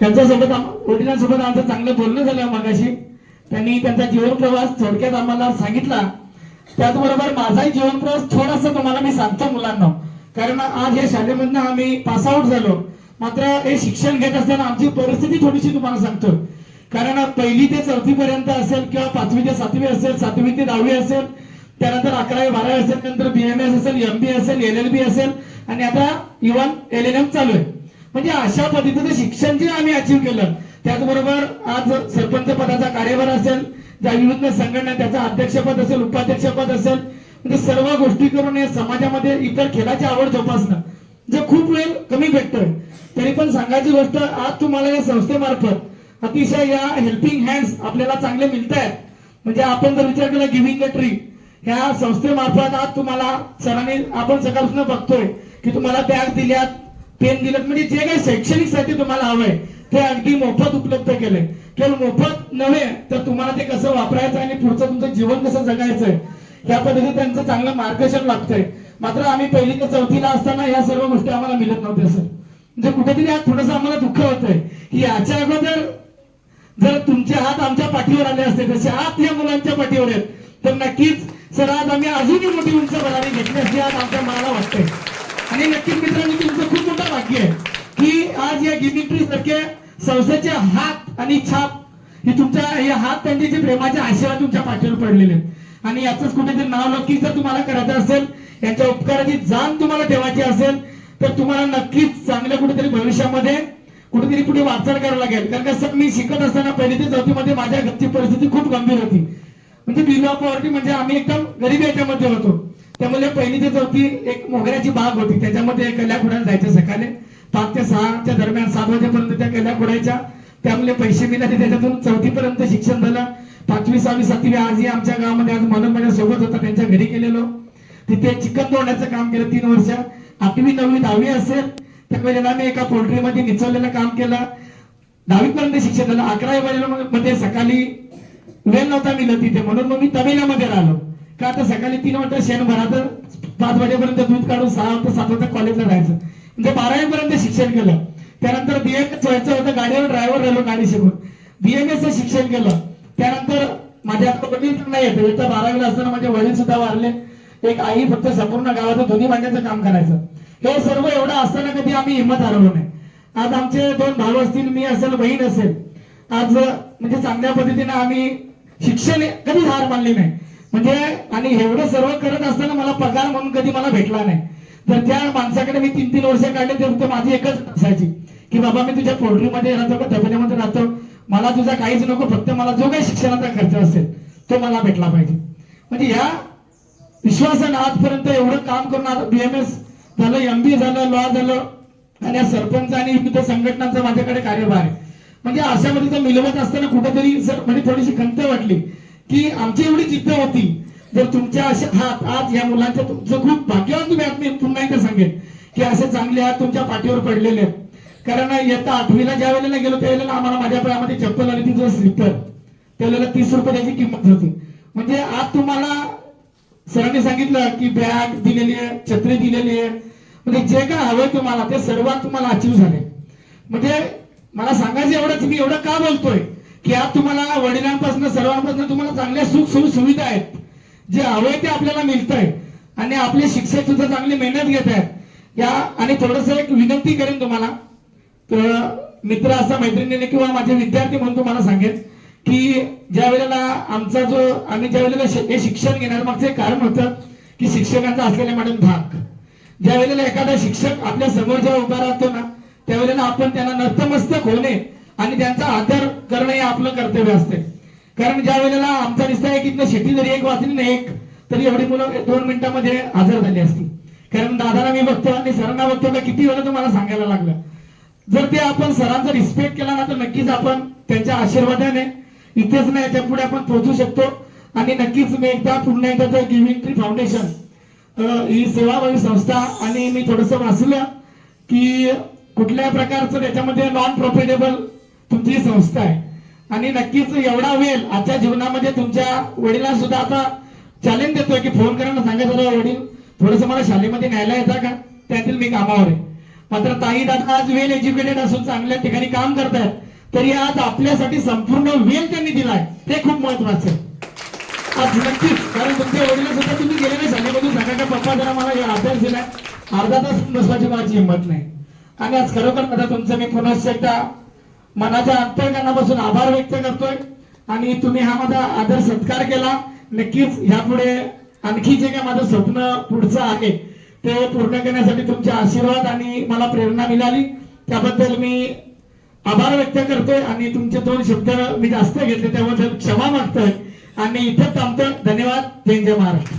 त्यांच्यासोबत वडिलांसोबत आमचं चांगलं बोलणं झालं मगाशी. त्यांनी त्यांचा जीवन प्रवास थोडक्यात आम्हाला सांगितला. त्याचबरोबर माझाही जीवन प्रवास थोडासा तुम्हाला मी सांगतो मुलांना. कारण आज या शाळेमधनं आम्ही पास आउट झालो. मात्र हे शिक्षण घेत असताना आमची परिस्थिती थोडीशी तुम्हाला सांगतो. कारण पहिली ते चौथी पर्यंत असेल किंवा पाचवी ते सातवी असेल सातवी ते दहावी असेल त्यानंतर अकरावी बारावी असेल नंतर बीएमएस असेल एमबी असेल एल एल बी असेल आणि आता इव्हन एल एल एम चालू आहे. म्हणजे अशा पद्धतीचं शिक्षण जे आम्ही अचीव केलं त्याचबरोबर आज सरपंच पदाचा कार्यभार असेल ज्या विविध संघटना त्याचं अध्यक्षपद असेल उपाध्यक्षपद असेल म्हणजे सर्व गोष्टी करून हे समाजामध्ये इतर खेळाची आवड जोपासणं जे खूप वेळ कमी भेटतोय. तरी पण सांगायची गोष्ट आज तुम्हाला या संस्थेमार्फत अतिशय या हेल्पिंग हँड्स आपल्याला चांगले मिळत आहेत म्हणजे आपण जर विचार केला गिव्हिंग द ट्री ह्या संस्थेमार्फत आज तुम्हाला सरांनी आपण सकाळपासून बघतोय की तुम्हाला बॅग दिल्यात पेन दिलं. म्हणजे जे काही शैक्षणिकसाठी तुम्हाला हवंय ते अगदी मोफत उपलब्ध केले केवळ मोफत नव्हे तर तुम्हाला ते कसं वापरायचं आणि पुढचं तुमचं जीवन कसं जगायचंय या पद्धतीने त्यांचं चांगलं मार्गदर्शन लागतंय. मात्र आम्ही पहिली ते चौथीला असताना या सर्व गोष्टी आम्हाला मिळत नव्हत्या सर. म्हणजे कुठेतरी आज थोडंसं आम्हाला दुःख होतंय. की याच्या अगोदर जर तुमचे हात आमच्या पाठीवर आले असते तसे हात या मुलांच्या पाठीवर आहेत तर नक्कीच सर आज आम्ही अजूनही मोठी उंच भरारी घेतली असते आज आमच्या मनाला वाटतंय. आणि नक्कीच मित्रांनी तुमचं खूप मोठं भाग्य आहे की आज सारखे संस्थेचे हात आणि छाप ही तुमच्या हे हात त्यांचे जे प्रेमाचे आशीर्वाद तुमच्या पाठीवर पडलेले आहेत. आणि याच कुठेतरी नाव नक्की जर तुम्हाला करायचं असेल यांच्या उपकाराची जाण तुम्हाला ठेवायची असेल तर तुम्हाला नक्कीच चांगल्या कुठेतरी भविष्यामध्ये कुठेतरी पुढे वाटचाल करावं लागेल. कारण कसं मी शिकत असताना पहिली ते चौथीमध्ये माझ्या घरची परिस्थिती खूप गंभीर होती. म्हणजे बिलो पॉवर्टी म्हणजे आम्ही एकदम गरीब याच्यामध्ये होतो. त्यामुळे पहिली ते चौथी एक मोगऱ्याची बाग होती. त्याच्यामध्ये कल्या खुडायला जायचं सकाळी. पाच ते सहाच्या दरम्यान सात वाजेपर्यंत त्या कल्या खुडायच्या त्यामुळे पैसे मिळाले त्याच्यातून चौथी पर्यंत शिक्षण झालं. पाचवी सहावी सातवी आजही आमच्या गावामध्ये आज म्हणून माझ्या सोबत होता त्यांच्या घरी गेलेलो. तिथे चिकन तोडण्याचं काम केलं तीन वर्ष. आठवी नववी दहावी असेल. त्यावेळेला मी एका पोल्ट्रीमध्ये निचवलेलं काम केलं. दहावी पर्यंत शिक्षण झालं. अकरावी वयाला मध्ये सकाळी वेळ नव्हता मिळत तिथे. म्हणून मग मी तबेल्यामध्ये राहिलो. का आता सकाळी तीन वाजता शेण भरात पाच वाजेपर्यंत दूध काढून सहा वाजता सात वाजता कॉलेजला जायचं. म्हणजे बारावी पर्यंत शिक्षण केलं त्यानंतर बीएमएस व्हायचं होतं गाडीवर ड्रायव्हर राहिलो गाडी शिकून. बीएमएस शिक्षण केलं. त्यानंतर माझ्या आता वडील नाही येत बारावीला असताना माझे वडील सुद्धा वारले एक आई फक्त संपूर्ण गावाचं दोन्ही भांड्याचं काम करायचं. हे सर्व एवढं असताना कधी आम्ही हिंमत हरवलो नाही. आज आमचे दोन भाऊ असतील मी असेल बहीण असेल आज म्हणजे चांगल्या पद्धतीने आम्ही शिक्षण कधीच हार मानली नाही. म्हणजे आणि एवढं सर्व करत असताना मला पगार म्हणून कधी मला भेटला नाही. तर त्या माणसाकडे मी तीन तीन वर्ष काढले ते फक्त माझी एकच असायची. की बाबा मी तुझ्या पोल्ट्रीमध्ये राहतो का धबण्यामध्ये राहतो? मला तुझा काहीच नको फक्त मला जो काही शिक्षणाचा खर्च असेल तो मला भेटला पाहिजे. म्हणजे या विश्वासानं आजपर्यंत एवढं काम करून आता बीएमएस झालं एमबी झालं लॉ झालं आणि या सरपंच आणि विविध संघटनांचा माझ्याकडे कार्यभार आहे. म्हणजे अशामध्ये तर मिलवत असताना कुठेतरी सर म्हणजे थोडीशी खंत वाटली की आमची एवढी जिद्द होती जर तुमच्या असे हात आज या मुलांच्या तुमचं खूप भाग्यवान तुम्ही आहात मी पुन्हा एकदा सांगेन की असे चांगले हात तुमच्या पाठीवर पडलेले आहेत. कारण येता आठवीला ज्या वेळेला गेलो त्यावेळेला आम्हाला माझ्या पायामध्ये चप्पल आली ती जो स्लीपर त्यावेळेला तीस रुपये त्याची किंमत होती. म्हणजे आज तुम्हाला सरांनी सांगितलं की बॅग दिलेली आहे छत्री दिलेली आहे. म्हणजे जे काय हवंय तुम्हाला ते सर्वात तुम्हाला अचीव झाले. म्हणजे मला सांगायचं एवढंच मी एवढं का बोलतोय? की आज तुम्हाला वडिलांपासून सर्वांपासून तुम्हाला चांगल्या सुख सुविधा आहेत. जे हवंय ते आपल्याला मिळतंय. आणि आपले शिक्षक सुद्धा चांगली मेहनत घेत आहेत. या आणि थोडस एक विनंती करेन तुम्हाला. तर मित्र असा मैत्रिणीने किंवा माझे विद्यार्थी म्हणून तुम्हाला सांगेन की ज्या वेळेला आमचा जो आम्ही ज्या वेळेला हे शिक्षण घेणार मागचं एक कारण होतं की शिक्षकांचा असलेला मॅडम धाक. ज्या वेळेला एखादा शिक्षक आपल्यासमोर जेव्हा उभा राहतो ना त्यावेळेला आपण त्यांना नतमस्तक होणे आणि त्यांचा आदर करणे हे आपलं कर्तव्य असते. कारण ज्या वेळेला आमचा दिसत आहे की शेती जरी एक वाचली ना एक तरी एवढी मुलं दोन मिनिटांमध्ये हजर झाली असती. कारण दादाला मी बघतो आणि सरांना बघतो का किती वेळा तुम्हाला सांगायला लागलं. जर ते आपण सरांचा रिस्पेक्ट केला ना तर नक्कीच आपण त्यांच्या आशीर्वादाने इथेच नाही याच्यापुढे आपण पोहोचू शकतो. आणि नक्कीच मी एकदा पुन्हा एकदा तर गिव्हिंग ट्री फाउंडेशन ही सेवाभावी संस्था आणि मी थोडस वाचलं की कुठल्या प्रकारचं त्याच्यामध्ये नॉन प्रॉफिटेबल तुमची संस्था आहे. आणि नक्कीच एवढा वेळ आजच्या जीवनामध्ये तुमच्या वडिलांना सुद्धा आता चॅलेंज देतोय की फोन करायला सांगायचं "दादा, वडील. थोडस मला शाळेमध्ये न्यायला येता का? त्यातील मी कामावर आहे. मात्र ताई दादा आज वेल एज्युकेटेड असून चांगल्या ठिकाणी काम करतायत. तरी आज आपल्यासाठी संपूर्ण वेल त्यांनी दिलाय. ते खूप महत्वाचं आहे. आज नक्कीच कारण तुमच्या वडील सुद्धा तुम्ही गेलेले शाळेमधून. सांगा का पप्पा जरा मला हे अभ्यास दिलाय. अर्धा तास बसवायची माझी हिंमत नाही. आणि आज खरोखर दादा तुमचं मी पुन्हा एकदा मनाच्या अंतर्गणापासून आभार व्यक्त करतोय. आणि तुम्ही हा माझा आदर सत्कार केला. नक्कीच ह्यापुढे आणखी जे काय माझं स्वप्न पुढचं आहे ते पूर्ण करण्यासाठी तुमचे आशीर्वाद आणि मला प्रेरणा मिळाली. त्याबद्दल मी आभार व्यक्त करतोय आणि तुमचे दोन शब्द मी जास्त घेतले त्याबद्दल क्षमा मागतोय. आणि इथं थांबतोय. धन्यवाद. जय जय महाराष्ट्र.